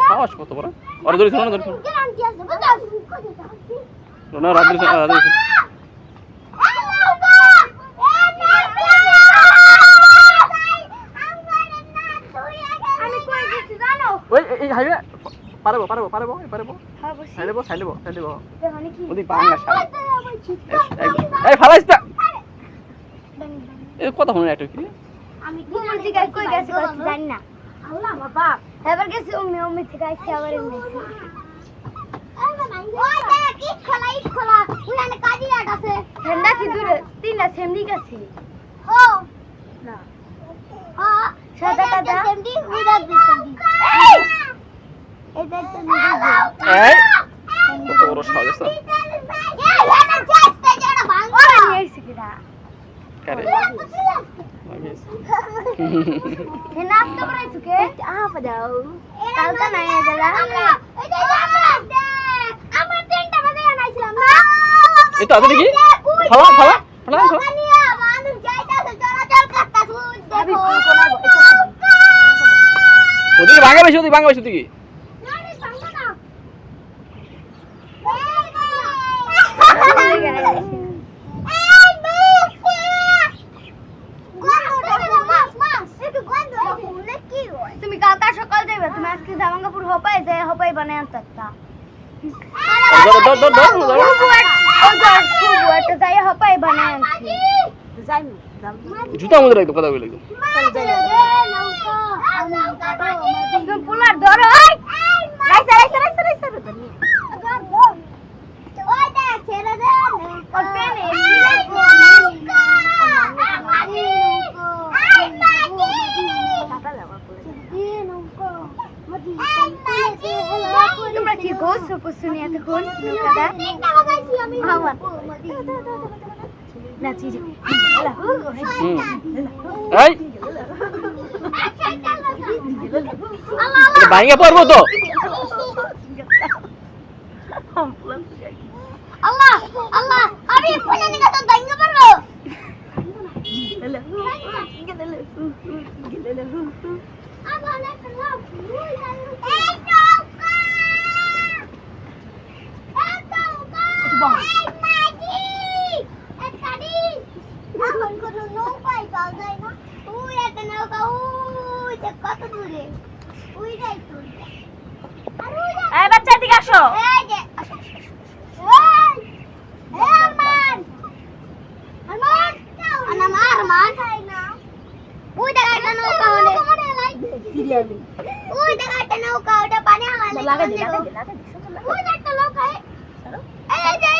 সাহস কত বড় ওরা না না রাত জানো ওই এই হাইবে পারব পারব পারব পারব হ্যাঁ বসি সাইলেবো সাইলেবো সাইলেবো দেখনি কি ওদি এই ফালাইস না এই কথা শুনে একটু কি আমি কই গেছি কই জানি না আল্লাহ আমার বাপ এবার গেছি উম্মি উম্মি থেকে আইছি আবার এমনি ঠান্ডা কি দূরে? তিনটা সেমনি গেছে। না। সাদা সাদা এই কত বড় সাহস আছে। ওরা নিয়ে আইছে কিনা? কারে? হে নাস্তা করাইছো কে আ পাদাও কালকা নাই গেলা আমার তিনটা বাজে আনাইছিলাম না এই তো আদে ফালা ফালা। ফালা ভাঙা বেশি ভাঙা বেশি, ওদিকে। ধরো ধরো একটা যাই হপাই বানাই আনছি। জুতা মধ্যে রাখতো কথা বলে পুলার ধরো ওই রাইসা রাইসা রাইসা রাইসা ওই দেখ ছেড়ে দে ওর পেনে তোমরা কি গোসো পুসুনি এতক্ষণ নৌকাটা। আমার নাচি ভাঙা পারব তো। আল্লাহ আল্লাহ আমি ফোনে নিয়ে তো তো এই বাচ্চা দিকে আসো। এই যে এই এই আরমান। আরমান আনাম আরমান। ওই দেখা একটা নৌকা ওই দেখা একটা নৌকা ওটা পানি লাগাই দে ওই একটা নৌকা এই যে